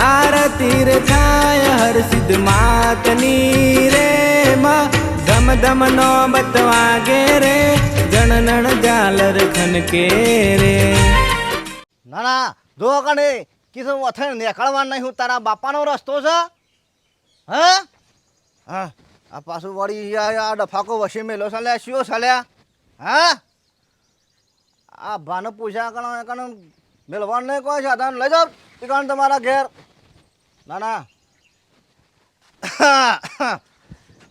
આરતી રે થાય, હર સિદ્ધ માતની રે માં. ધમ ધમ નો બતવાગે રે, જણનણ ઝાલર ખનકે રે. ના જો કણે કીધું અથે નેકળવા નહીં તારા બાપાનો રસ્તો છે. હે? હા, આ પાછું વળી આ આ ડફાકો વસી મેલો સલ્યા શિયો સલ્યા હા? આ ભાને પૂછ્યા કણ કણ મેળવાનું નહીં કોઈ સાધન લઈ જાઓ એ તમારા ઘેર. ના ના.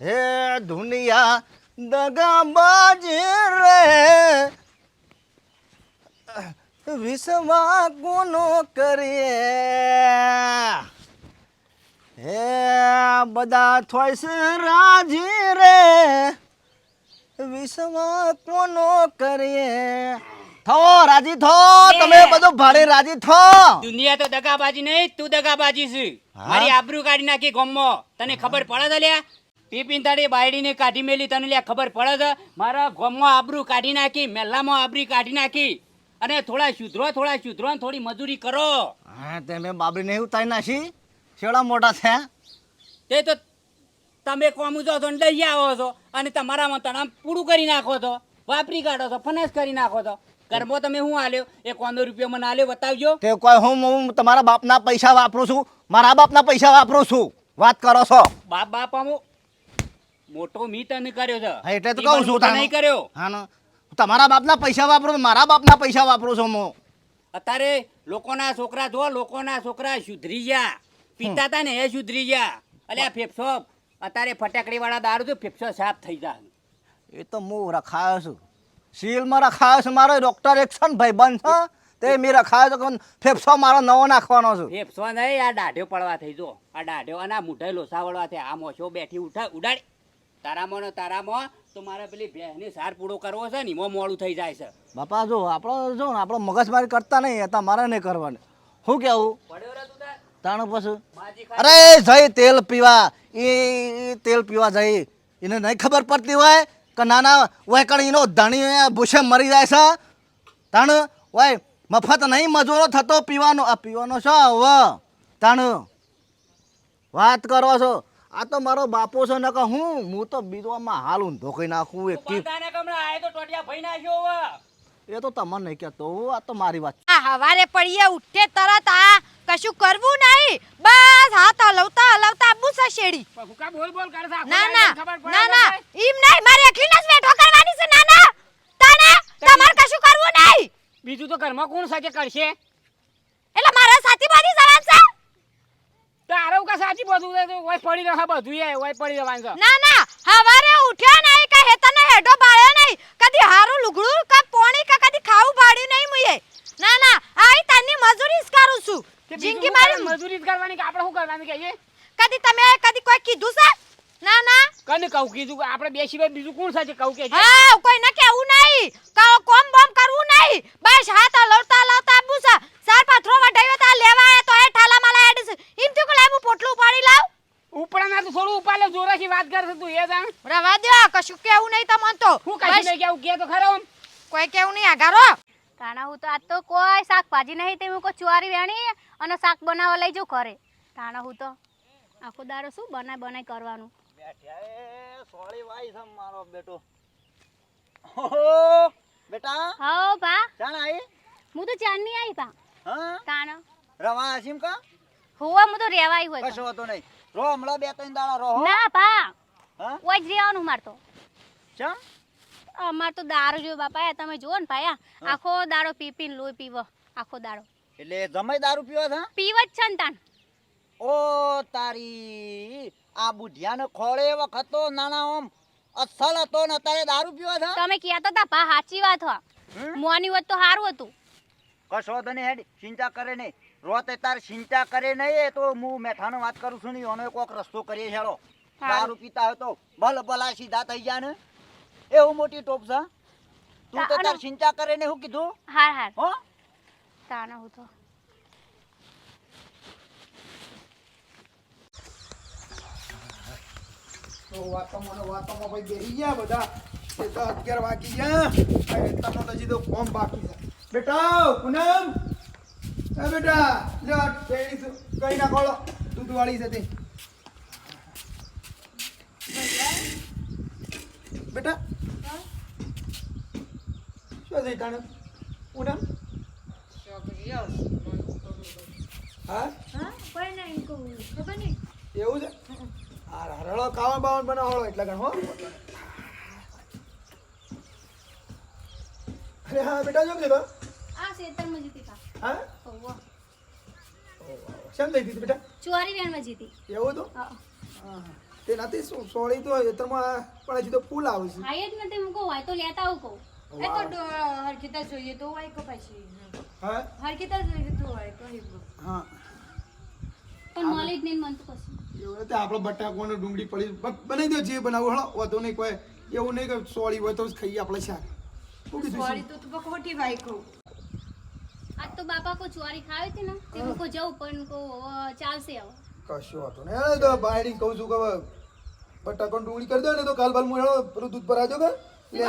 હે દુનિયા દગાબાજ રે. વિશ્વા કોનો કરીએ? હે બધા થોઈસ રાજી રે. વિશ્વા કોનો કરીએ? થો રાજી થો તમે બધું ભાડે રાજી થો. દુનિયા તો દગાબાજી નહીં તું દગાબાજી છે? મારી આબરૂ કાઢી નાખી ગોમમાં. તને ખબર પડે તો લ્યા? પીપીન તારી બાયડીને કાઢી મેલી તને લ્યા ખબર પડે તો મારા ગોમમાં આબરૂ કાઢી નાખી મેલામાં આબરી કાઢી નાખી. અને થોડા સુધરો થોડા સુધરો થોડી મજૂરી કરો. હા તમે બાબરીને ઉતારી નાખી? શેડા મોટા થયા? તે તો તમે કોમ ઉજો છો લઈ આવો છો અને તમારામાં તણામ પૂરું કરી નાખો છો. વાપરી કાઢો છો ફનસ કરી નાખો છો. ઘરમાં તમે હું આલ્યો? એ કોનો રૂપિયો મને આલ્યો બતાવજો. તે કોઈ હું હું તમારા બાપના પૈસા વાપરું છું? મારા બાપના પૈસા વાપરું છું? વાત કરો છો. બાપ બાપ અમુ મોટો મી તને કર્યો છે. હા, એટલે તો કહું છું તને. નહીં કર્યો. હા ને. તમારા બાપના પૈસા વાપરું છું, મારા બાપના પૈસા વાપરું છું હું. અત્યારે લોકોના છોકરા જો લોકોના છોકરા સુધરી ગયા. પિતા હતા ને એ સુધરી ગયા. અલ્યા ફેફસો અત્યારે ફટાકડી વાળા દારૂ તો ફેફસો સાફ થઈ જાય એ તો હું રખાયો છું. સીલમાં રખાયો છે મારો ડોક્ટર એક્શન ભાઈ બંધ છે તે મેં રખાયો છે કે ફેફસો મારો નવો નાખવાનો છું. ફેફસો નહીં આ દાઢ્યો પડવા થઈ જો. આ દાઢ્યો અને આ મૂઢાઈ લોસા વળવા થઈ આ મોછો બેઠી ઉઠા ઉડાડી. તારામાં ને તારામાં તો મારે પેલી ભેંસની સાર પૂરો કરવો છે ને એમાં મોડું થઈ જાય છે. બાપા જો આપણો જો ને આપણો મગજમારી કરતા નહીં એ તમારે નહીં કરવાની. શું કેવું? તું તાણ પછી? અરે જઈ તેલ પીવા. એ તેલ પીવા જઈ. એને નહીં ખબર પડતી હોય? કે નાના હોય કણ એનો ધણી ભૂસે મરી જાય છે. તાણ ઓય મફત નહીં મજૂરો થતો પીવાનો. આ પીવાનો છો હવે તાણ વાત કરો છો. આ તો મારો બાપો છે ને કે હું? હું તો બીજોમાં હાલ ઊંધો કહી નાખું. એક કી- બંધાને કમળા આય તો ટોટિયા ભઈ નાખ્યો હવે. એ તો તમને નહીં કહેતો આ તો મારી વાત આ હવારે પડીએ ઉઠે તરત આ કશું કરવું નહીં. બસ હાથ હલવતા હલવતા આબુ છે શેડી હુકા બોલ બોલ કરે છે ના ના ના ના ઈમ નહીં મારે એકલીને જ બેઠો કરવાની છે ના ના. તાને તમાર કશું કરવું નહીં. બીજું તો ઘરમાં કોણ સાથે કરશે? એટલે મારે સાથી બાજી જવાન છે? તારે કા સાચી બધું તો ઓય પડી રહે બધું એ ઓય પડી રહેવાનું છે. ના ના હવારે ઉઠ્યા નહીં કે હેતને હેડો બાળ્યો નહીં. કદી હારું લુગડું કે પોણી કે કદી ખાવું બાળ્યું નહીં મુયે ના ના આઈ તાની મજૂરી જ કરું છું. જિંદગી મારી મજૂરી જ કરવાની કે આપણે શું કરવાનું કહીએ કદી તમે કદી કોઈ કીધું છે? ના ના. કને કહું? કીધું આપણે બે સિવાય બીજું કોણ સાચે કહું કે હા કોઈ ના કેવું નહીં. કહો કોમ બોમ કરવું નહીં. બસ હાથ હલવતા હલવતા આબુ છે. સાર પાથરો વઢાયો તા લેવા આયા તો એ ઠાલા માલા એડ છે ઈમ થયું કે લાવ હું પોટલું ઉપાડી લાવ. ઉપડા ના તો થોડું ઉપાલે જોરાથી વાત કરશે તું એ જાણ. રવા દો કશું કેવું નહીં તમન તો. હું કશું નહીં કેવું કે તો ખરો. કોઈ કેવું નહીં આગારો તાણા હું તો આજ તો કોઈ શાકભાજી નહીં તે હું કોઈ ચુવારી વેણી અને શાક બનાવવા લઈ જાઉં ઘરે. તાણા હું તો. આખો દાડો શું બનાય બનાય કરવાનું. સોળી વાઈ છે મારો બેટો. ઓહો બેટા હો ભા. જાણ આઈ? હું તો ભા. હા? તાણા. રવા હસીમ કા? હોવા હું તો રેવાઈ હોય કશો હતો નહીં. રો હમણાં બે ત્રણ દાડા રહો ના ભા. હા? ઓય જ રહેવાનું માર તો. ચમ અમાર તો દારૂ જો બાપા તમે જુઓ ને ભાયા. આખો દારો પી પીને લોહી પીવો આખો દારો એટલે જમાઈ દારૂ પીવો છે પીવ જ છે ને તાન. ઓ તારી આ બુઢિયાને ખોળે વખત તો નાના ઓમ અસલ હતો ને અત્યારે દારૂ પીવો છે તમે કહેતા હતા ભા સાચી વાત હો. મોની વાત તો સારું હતું. કશો તને હેડ ચિંતા કરે નહીં. રોતે તાર ચિંતા કરે નહીં એ તો હું મેઠાનો વાત કરું છું ને એનો કોક રસ્તો કરીએ છેડો દારૂ પીતા હોય તો ભલ ભલા સીધા થઈ ગયા ને એવું મોટી ટોપ છે તું તો તાર ચિંતા કરે ને હું કીધું? હા હા હો? તાના હું તો. તો વાતોમાં વાતોમાં ભાઈ બેસી ગયા બધા. એ તો અગિયાર વાગી ગયા. આ એટલામાં હજી તો કોમ બાકી છે. બેટા પૂનમ. એ બેટા છું. કઈ નાખો લો દૂધ વાળી છે તે બેટા થઈ તાણે? ઉના હા? એવું છે? હા હરળો ખાવા બાવન બનાવો એટલે ગણ હો. અરે હા બેટા શું કીધું? આ શેતરમાં જીતી હા. શેમ દીધી બેટા ચોરી વેણમાં જીતી એવું તો હા. તે નથી સોળી તો એતરમાં પણ હજી તો ફૂલ આવશે આયે જ નથી મૂકો હોય તો લેતા આવું કહું. એ તો જોઈએ તો હોય કે પછી હા? જોઈએ તો હોય તો હા. પણ નોલેજ નહીં મન તો એવું આપણે બટાકો ને ડુંગળી પડી બનાવી દો જે બનાવું હળો વાતો નહીં કોઈ એવું નહીં કે સોળી હોય તો જ ખાઈએ આપણે શાક? તો તું ખોટી ભાઈ કહું. આજ તો બાપા કો ચોરી ખાવી હતી ને? તે મૂકો જવું પણ કો ચાલશે હવે. કશું હતું ને તો બાયડી કહું છું કે બટાકો ડુંગળી કરી દો ને તો કાલ બાલ હેળો પેલું દૂધ ભરાજો કે બે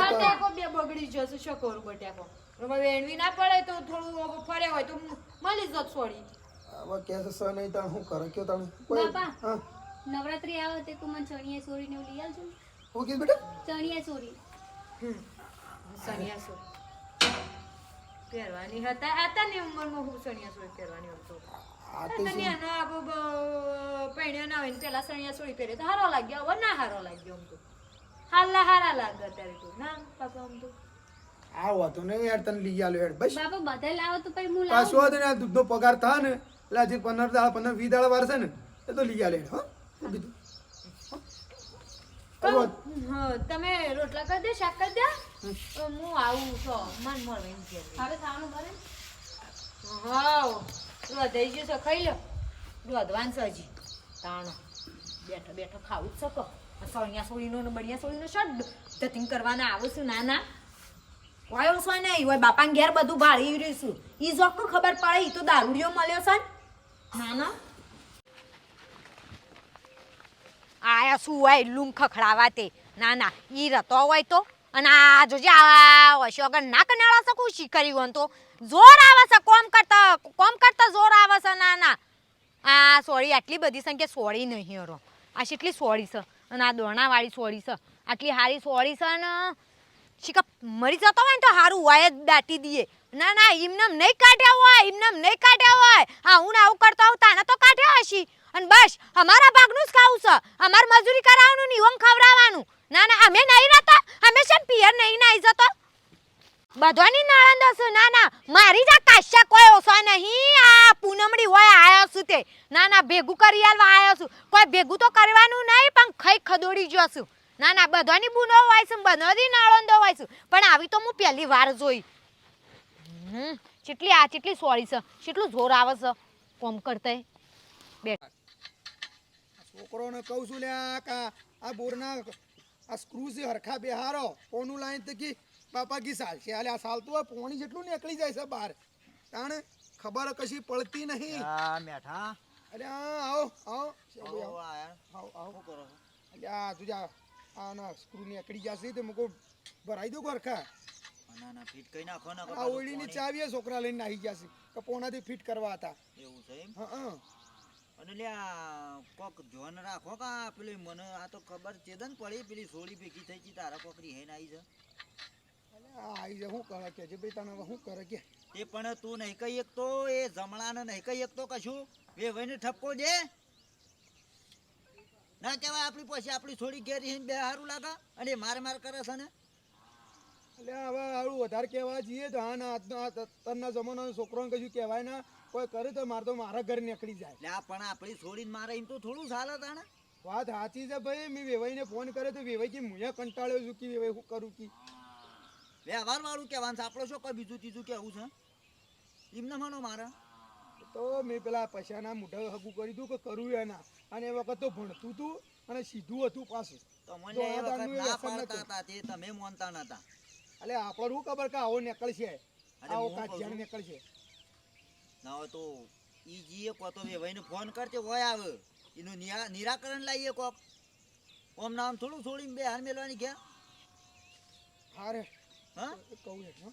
બગડી જશે શું કરું બટાકો વેણવી ના પડે તો થોડું ફરે હોય તો મળી જત છોડી હવે કે છે સર નહીં તાણ શું કરે કયો તાણ? કોઈ બાપા. નવરાત્રી આવે તે તું મને ચણિયા ચોરી ને લઈ આવજો ને. કીધું બેટા? ચણિયા ચોરી સણિયાસો પહેરવાની હતા હતા ને ઉંમરમાં હું સણિયાસો પહેરવાની હતો પૈણ્યો ના હોય ને પેલા સણિયા સોળી પહેરે તો હારો લાગ્યો હવે ના હારો લાગ્યો આમ તો. હાલા હારા લાગે અત્યારે તો. ના પાપા આમ તો. આ વાતો નહીં યાર તને લઈ આલ્યો યાર. બસ. બાપા બધા લાવો તો પછી હું પાછું લાવું હતું ને આ દૂધનો પગાર થાય ને. એટલે હજી પંદર દાડા પંદર વીસ દાડા વાર છે ને એ તો લઈ આલે હો. કીધું? તમે રોટલા કરી દે શાક કરી દે. હું આવું છો મન મળે હવે ખાવાનું ને? હાવ. રોધાઈ ગયું છે ખાઈ લો. રોધવાન છે તાણો. બેઠો બેઠો ખાવું જ શકો ને ના રહીશું ઈ રતો હોય તો. અને આ જોજે આવા વશો અગર ના કનાળા શકું શીખરી હોય તો. જોર આવે છે, કોમ કરતા કોમ કરતા જોર આવે છે, ના ના. આ સોળી આટલી બધી સંખ્યા સોળી નહીં હરો આ કેટલી સોળી છે? અને આ દોણાવાળી સોળી છે આટલી સારી સોળી છે ને શીખા મરી જતો હોય ને તો સારું હોય જ દાટી દઈએ. ના ના એમનેમ નહીં કાઢ્યા હોય એમનેમ નહીં કાઢ્યા હોય. હા, હું આવું કરતો આવું, તાને તો કાઢ્યા હશી. અને બસ, અમારા ભાગનું જ ખાવું છે અમારે મજૂરી કરાવવાનું નહીં ઓમ ખવડાવવાનું. ના ના, અમે નહીં રહેતા. અમે છે પિયર નહીં નાઈ જતો? બધાની નણંદ હશે. ના ના, મારી જ કાશ્યા કોઈ ઓછો નહીં. આ પૂનમડી હોય, આયો છું તે. ના ના, ભેગું કરી આલવા આયો છું. કોઈ ભેગું તો કરવાનું નહીં, પણ ખાઈ ખદોડી જો છું. ના ના, બધાની બુનો હોય છું બધાની નણંદો હોય છું. પણ આવી તો હું પહેલી વાર જોઈ. હમ, ચેટલી આ ચેટલી સોરી છે. કેટલું જોર આવે છે. કોમ કરતા. બેઠ છોકરોને કહું છું લે આ બોરના આ સ્ક્રૂ હરખા બેહારો કોનું લાઈન તે કી બાપા સાલ છે આલે આ સાલતું હોય પોણી જેટલું નીકળી જાય છે બહાર. તાણ ખબર કશી પડતી નહીં. આ મેઠા. અરે હા આવો. આવો. આવો આવો આવો. કરો અરે આ તુજા આ ના સ્ક્રૂ નીકળી જશે તો મૂકો ભરાઈ દો ગોરખા. ના ના ફીટ કઈ નાખો ના આ ઓળીની ચાવી છોકરા લઈને નાહી જશે કે પોણાથી ફિટ કરવા હતા. એવું છે એમ? હા હા. અને લ્યા કોક જોન રાખો કા પેલી મને આ તો ખબર ચેદન પડી પેલી સોળી ભેગી થઈ ગઈ તારા કોકરી હેન આવી છે? આઈ જાય શું કરે કે જે ભાઈ તને શું કરે કે? એ પણ તું નહીં કહી એક તો એ જમણાને નહીં કહી એક તો કશું. બે વહીને ઠપકો દે. ના કહેવાય આપણી પછી આપણી થોડી ઘેરી બે સારું લાગે. અને માર માર કરે છે ને? એટલે હવે સારું વધારે કહેવા જઈએ તો હા ના અત્યારના જમાનાનો છોકરોને કશું કહેવાય ના. કોઈ કરે તો મારે તો મારા ઘર નીકળી જાય. લે પણ આપણી છોડીને મારે એમ તો થોડું ચાલે તાણે વાત સાચી છે ભાઈ. મેં વેવાઈને ફોન કર્યો તો વેવાઈ કે મુએ કંટાળ્યો છું કે વેવાઈ શું કરું કે? વ્યવહાર વાળું કહેવાનું છે. આપણો શું કોઈ બીજું ત્રીજું કેવું છે? એમને માનો મારા. તો મેં પેલા પૈસાના મોઢા હગું કરી દઉં કે કરું એના. અને એ વખત તો ભણતું હતું અને સીધું હતું પાછું. તો એ વખત ના પાડતા હતા તે તમે માનતા નતા. એટલે આપણે શું ખબર કે આવો નીકળશે? અરે આવો કાચિયાણ છું. નીકળશે? ના હોય તો ઈ જીએ કો તો વેવાઈને ફોન કરતે હોય આવે. એનું નિરાકરણ લાવીએ કોક. ઓમ નામ થોડું છોડીને બે હાર મેળવાની ગયા હારે. હા? એ કહું હો.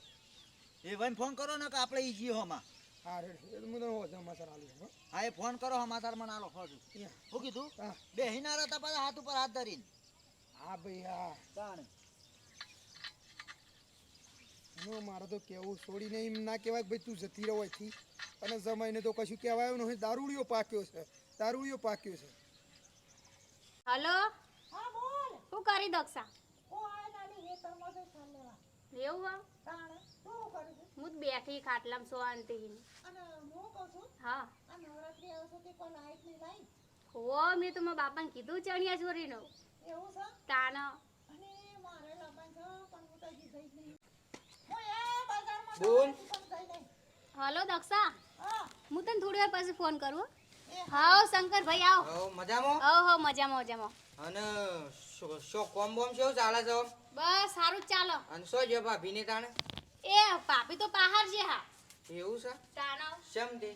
વેવાઈને ફોન કરો ને કે આપણે ઈ જીએ હોમાં હા રેડી એ તો હું તને હોજે સમાચાર આલું હો. હા એ ફોન કરો સમાચાર મને આલો હોજુ કીધું? હા. બે હતા પાછા હાથ ઉપર હાથ ધરીને. હા ભાઈ હા. તાણ. હું મારે તો કેવું છોડીને એમ ના કહેવાય ભાઈ તું જતી રહો અહીંથી. અને સમયને તો કશું કહેવાયું નહીં દારૂડિયો પાક્યો છે. દારૂડિયો પાક્યો છે. હલો? શું કરી દક્ષા એવું હા હું જ બેઠી ખાટલામાં સોવાનતી હા ઓ મેં તો મારા બાપાને કીધું ચણિયા ચોરીનું. તાન બોલ. હલો દક્ષા. હું. તને થોડી વાર પછી ફોન કરું હા. શંકરભાઈ આવો. મજામાં? હો હો મજામાં મજામાં. અને શો- કોમ બોમ શું ચાલે છે બસ સારું જ ચાલો. અને શું ભાભી ભાભીને તાણે? એ ભાભી તો બહાર છે હા. એવું છે? તાણો શેમ દે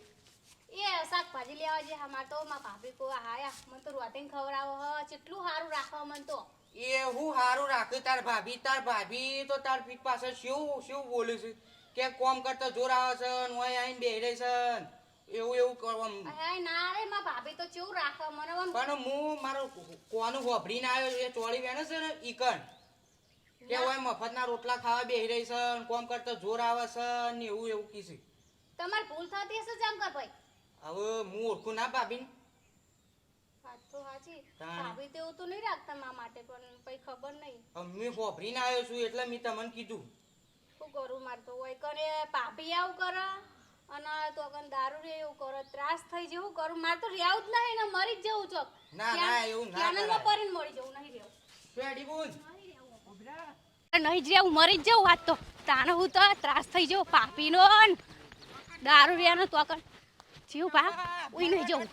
એ શાકભાજી લેવા જે અમાર તો માં ભાભી કો હાયા મને તો રોટીને ખવડાવો હ કેટલું સારું રાખો મને તો. એ હું સારું રાખ્યું તાર ભાભી તાર ભાભી તો તાર પીઠ પાસે શું શું બોલે છે? કે કોમ કરતા જોર આવે છે ને અહીં આવીને બેહી રહી છે ને. એવું એવું કરવા ના રે માં ભાભી તો ચેવું રાખે મને પણ હું મારો કોનું વાપરીને આવ્યો એ ચોળી વેણે છે ને ઈકણ કે ઓય મફતના રોટલા ખાવા બેહી રહી છે કોમ કરતો જોર આવે છે ને એવું એવું કીધું તમાર ભૂલ થતી હશે શંકરભાઈ હવે હું ઓળખું ના ભાભીને? વાત તો સાચી. ભાભી તો તો નહીં રાખતા મા માટે પણ કઈ ખબર નહીં. મેં ના આવ્યો છું એટલે મેં તમને કીધું. શું કરું મારતો હોય કરે ભાભી આવું કરે. અને તો કન દારૂ રે એવું કરો ત્રાસ થઈ જેવું કરું મારે તો રહેવું જ નહીં ને મરી જ જવું છો. ના, ના, એવું ના કેનલમાં. પડીને મરી જવું નહીં રહેવું. પેડી બોલ નહીં જ રહેવું મરી જ જવું વાત તો. તાને હું તો ત્રાસ થઈ જવું પાપીનો દારૂ રેનો તો કન જીવ પા ઉઈ નહીં જવું.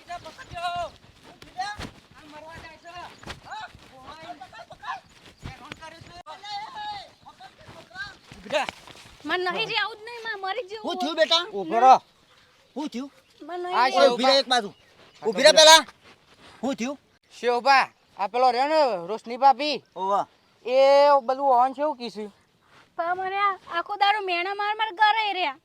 મને નહીં રહેવું જવું થયું બેટા? ઊભો રહો. હું થયું? આ છે ઊભી રહે એક બાજુ. ઊભી રહે પેલા. હું થયું? શિવભા આ પેલો રહ્યો ને રોશની ભાભી ઓવા એ બધું ઓન છે એવું કીશું પણ મને આખો દાડો મેણા માર માર કરે રહ્યા.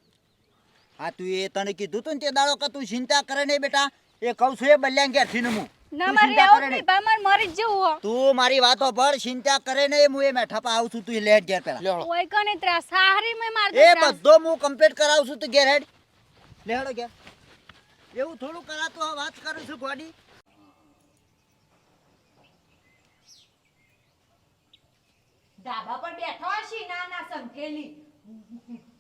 હા તું એ તને કીધું તું ને તે દાડો કે તું ચિંતા કરે નહીં બેટા. એ કહું છું એ બલ્યાંગ ઘેરથી ને હું. ના મારી આવું નહીં. બા મારે મરી જવું હો. તું મારી વાતો પર ચિંતા કરે ને હું એ મેઠા પા આવું છું તું લેટ ગેર પેલા. ઓય કને ત્રાસ સારી મે માર એ બધો હું કમ્પ્લીટ કરાવું છું તું ગેર હેડ. લેડો ઘેર. એવું થોડું કરાતો હવે વાત કરું છું ગોડી. ધાબા પર બેઠો હશે ના ના સંકેલી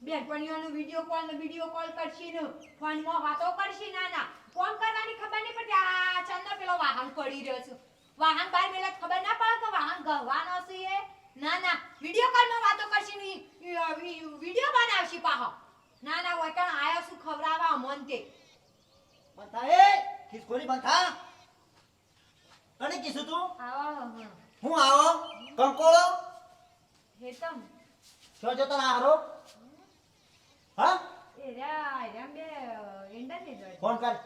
બેનપણીઓનો વીડિયો કોલ ને વીડિયો કોલ કરશી ને ફોનમાં વાતો કરશી ના ના. ફોન કરવાની ખબર નહીં પડતી આ ચંદ્ર પેલો વાહન પડી રહ્યો છે. વાહન બહાર મેલા ખબર ના પડે કે વાહન ગહવાનો છે એ? ના ના. વીડિયો કોલમાં વાતો કરશી ને વીડિયો બનાવશી પાહો. ના ના હોય કણ આયો શું ખવડાવવા મન તે બંધા એ ખિસકોલી બંધા. તને કીધું તું? આવો હું આવો? કંકોળો? હેતમ જો તને હારો. હા? એરા એરા બે એંડા ને જોડે ફોન કર.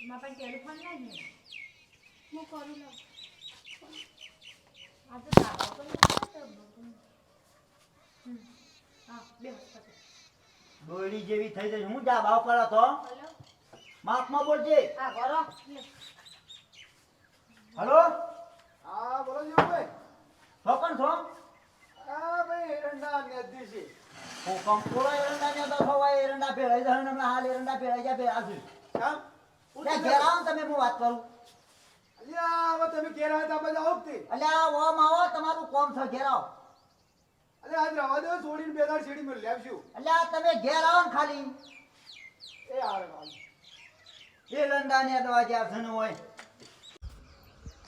માં પણ ટેલિફોન નહીં હું કરું લો આ તો ધાબા પર બેઠો તો હમ. હા બે વખત જેવી થઈ જશે. હું જા ભાવ પડો તો. હલો? માપમાં બોલજે હા કરો હલો? હા બોલો ભાઈ. છો કોણ છો? હા ભાઈ એરંડા નદી છે. ઓ કંકોળો એરંડા ને તો ખવાય એરંડા ભેળાઈ જાય ને હાલ એરંડા ભેળાઈ જાય ભેળા છે કામ ત્યાં ઘેર આવો ને તમે હું વાત કરું. અલ્યા હવે તમે ઘેર તા બધા આવો તે. અલ્યા ઓમ આવો તમારું કોમ છે ઘેર આવો. અરે આજ રવા દો છોડીને બે દાડ મેં લેવશું અલ્યા તમે ઘેર આવો ને ખાલી. એ હારે વાલી. ને દવા જ્યાં ને હોય.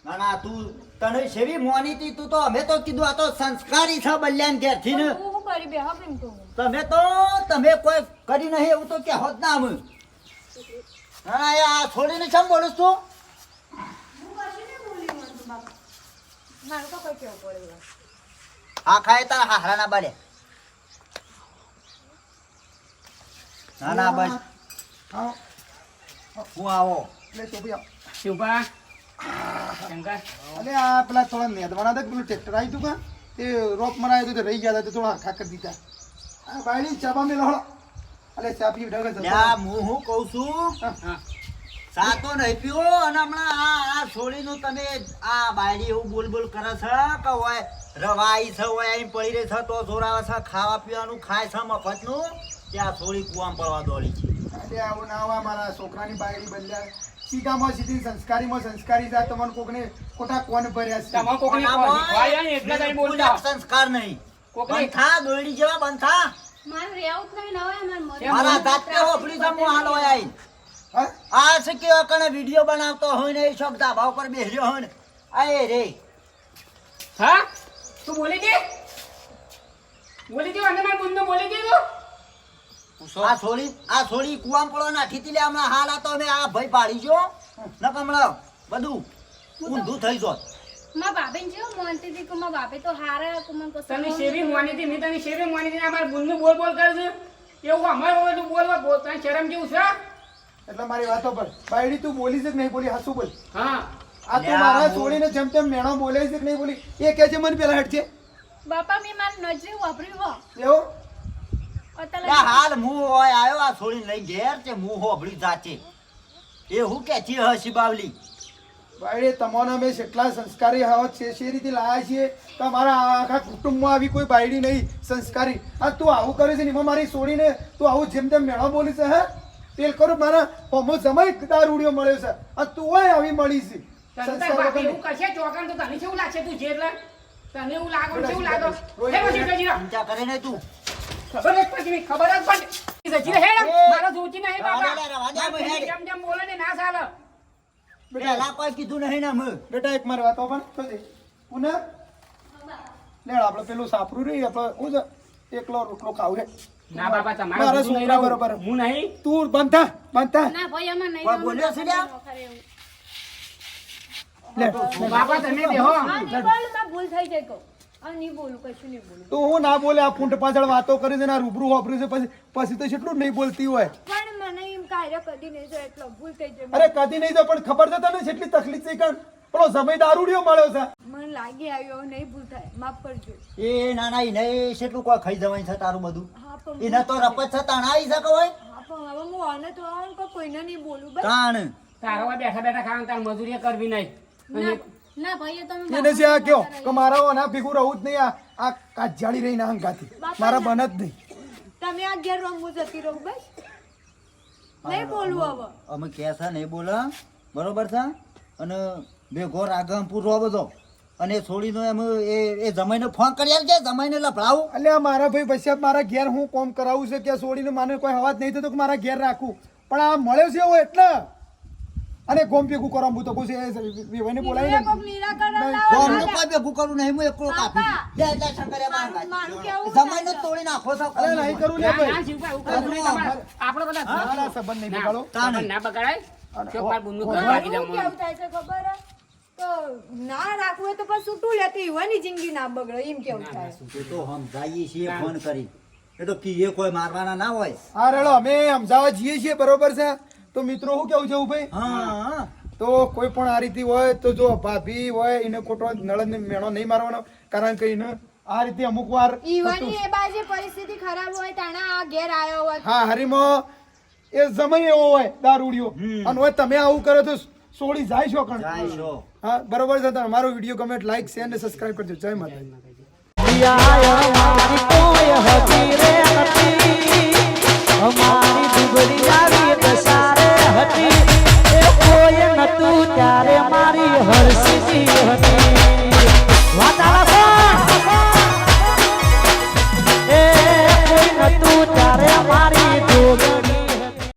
ના ના તું તને સેવી મોની તી તું તો અમે તો કીધું આ તો સંસ્કારી છે બલ્યાન ઘેરથી ને. હું કરી બે હા કેમ કહું તમે તો તમે કોઈ કરી નહીં એવું તો કે હોત ના અમે ના ના એ આ છોડીને કેમ બોલું તું મારે તો કઈ કેવું પડે આ ખાય તારા હારા ના બાડે ના ના બસ. હા હું આવો. લે તો ભાઈ શિવભા શંકર. અરે આ પેલા થોડા નેદવાના હતા કે પેલું ટ્રેક્ટર આવ્યું હતું કા? તે રોપ મરાયું હતું તે રહી ગયા હતા તે થોડા હરખા કરી દીધા. આ બાયડી ચાબા મેં લહળો. અલે ચા પી જતો લ્યા, હું હું કહું છું? સાતો નહીં પીવો અને હમણાં આ આ છોડીનું તમે આ બાયડી એવું બોલ બોલ કરે છે કે હોય રવાઈ છે હોય અહીં પડી રહી છે તો જોરાવે છે ખાવા પીવાનું ખાય છે મફતનું ત્યાં છોડી કુવામાં પડવા દોડી છે. અલે આવું ના હોય મારા છોકરાની બાયડી બદલ્યા સીધામાં સીધી સંસ્કારીમાં સંસ્કારી જાય તમને કોકને ખોટા કોણ ભર્યા છે. તમારે કોકને સંસ્કાર નહીં. કોકને- થા દોડી જેવા બંધ થા મારે હોફળી આઈ આ છે કણે વીડિયો બનાવતો હોય ને એ શોખ ધાબા ઉપર બેહ્યો હોય ને. આ રે. હા? તું બોલી દે? બોલી દે અને મારા બુનનો બોલી દે તું? આ છોડી આ છોડી કુવામ પડો લે હમણાં હાલ આ તો અમે આ ભાઈ પાડી જો ન હમણાં બધું ઊંધું થઈ જોત મારા બાપે જેવું માનતી હતી કે મારા બાપે તો હારા કે મને તને ન મોની હતી મેં તને શેવી મોની હતી અમારા બુનનું બોલ બોલ કરે છે. એવું અમારે હોય તું બોલવા બોલ તને શરમ જેવું છે? એટલે મારી વાતો પર. બાયડી તું બોલી છે કે નહીં બોલી હાસુ બોલ. હા. આ તો મારા છોડીને જેમ તેમ મેણો બોલે છે કે નહીં બોલી એ કહે છે મને પેલા હટજે બાપા મેં મારી નજરે વાપરી એવો? હાલ હું હોય આવ્યો આ છોડી લઈ ઘેર છે હું હોભળી જાચે એ હું કે છે હસી બાવલી? બાયડી તમારા અમે કેટલા સંસ્કારી હાવ છે છે રીતે લાયા છીએ તો અમારા આખા કુટુંબમાં આવી કોઈ બાયડી નહીં સંસ્કારી. આ તું આવું કરે છે ને એમાં મારી છોડીને તું આવું જેમ તેમ મેળો બોલી છે હે? તેલ કરો મારા હોમો સમય દારૂડિયો મળ્યો છે. આ તું હોય આવી મળી છે. તને તાર સંસ્કાર બાપે વગરની. એવું કરશે ચોકન તો તને કેવું લાગશે તું જે તને એવું લાગો કેવું લાગો? રોઈ હે પછી કજી ચિંતા કરે ને તું. ખબર જ પછી ખબર જ પડે મારો નહીં બાપા. જેમ જેમ બોલે ના ચાલે. પેલા કોઈ કીધું નહીં ના મ બેટા એક મારી વાતો પણ તો દે પુનઃ? લેડ આપણે પેલું સાપરું રહી આપણે હું જ એકલો રોટલો ખાવ હે. ના બાપા તમારે મારા બધું નહીં બરોબર. હું નહીં? તું બંધ થા બંધ. થા ના ભાઈ અમે નહીં કોઈ બોલ્યો છે? લે બાપા તમે બેહો. હા નહીં બોલું મારે ભૂલ થઈ જાય કહું. તો હું ના બોલે આ ફૂંટ પાછળ વાતો કરી છે રૂબરૂ વાપરી છે પછી પછી તો કેટલું નહીં બોલતી હોય. પણ મને એમ કાર્ય કદી નહીં જો એટલો ભૂલ થઈ જાય અરે કદી નહીં તો પણ ખબર છે તને કેટલી તકલીફ છે કારણ પેલો સમય દારૂડિયો મળ્યો છે. મને લાગી આવ્યો નહીં ભૂલ થાય. માફ કરજો. એ નાના ઈને કેટલું કોઈ ખાઈ જવાય છે તારું બધું? એને તો રપત છે તાણ આવી શકે હોય? હા પણ હવે હું આને તો કોઈને નહીં બોલું બસ. તાણ. તારો બેઠા બેઠા ખાવાનું તાર મજૂરી કરવી નહીં. ના ના ભાઈ તમે એને છે આ કયો કે મારા ઓના ભેગું રહું જ નહીં આ આ કાચજાળી રહી ના હંગાથી મારા બન જ નહીં. તમે આ ઘેર રમવું જતી રહું બસ. નહીં બોલવું હવે. અમે કે નહીં બોલે બરોબર છે? અને ભેગો રાગમ પૂરો બધો. અને છોડીનો એમ એ એ જમાઈને ફોન કરી આલજે જમાઈને લફડાવું. એટલે મારા ભાઈ પછી મારા ઘેર હું કોમ કરાવું છે કે છોડીને મને કોઈ અવાજ નહીં થતો કે મારા ઘેર રાખું. પણ આ મળ્યો છે એવો એટલે? અને ગોમ ભેગું કરવા હું તો કહું છું એ વિવાઈને બોલાવી ને. લાવો કોમને કોઈ ભેગું કરું નહીં હું એકલો કાપી. લે, લે, કાઢ. મારું કેવું તોડી નાખો છો અરે નહીં કરું ને ના, ના, ભાઈ. આપણે બધા ના સંબંધ નહીં બગાડો. ના, સંબંધ ના બગાડાય? ચોક મારા બુનનું ઘર મારું ભાગી કેવું થાય છે ખબર? તો ના રાખવું હોય તો પછી છૂટું લેતી યુવાની જિંદગી ના બગડે. એમ કેવું થાય? એ તો જઈએ છીએ ફોન કરી. એ તો કીએ કોઈ મારવાના ના હોય. હા રેડો અમે સમજાવવા જઈએ છીએ બરોબર છે? તો મિત્રો શું કેવું છે ભાઈ હા. તો કોઈ પણ આ રીતે હોય તો જો ભાભી હોય એને ખોટો નળદ મેળો નહીં મારવાનો કારણ કે એને આ રીતે અમુક વાર ઈવાની એ બાજુ પરિસ્થિતિ ખરાબ હોય તાણા આ ઘેર આવ્યો હોય. હા હરીમાં એ જમાઈ એવો હોય દારૂડિયો. અને હોય તમે આવું કરો તો સોળી જાય છો કણ? જાય છો હા બરોબર છે તો અમારો વીડિયો કમેન્ટ લાઈક શેર અને સબસ્ક્રાઇબ કરજો. જય માતાજી. અમારી દુબળી આવી હતી. એ કોઈ નતું ત્યારે મારી હર્ષિતી હતી.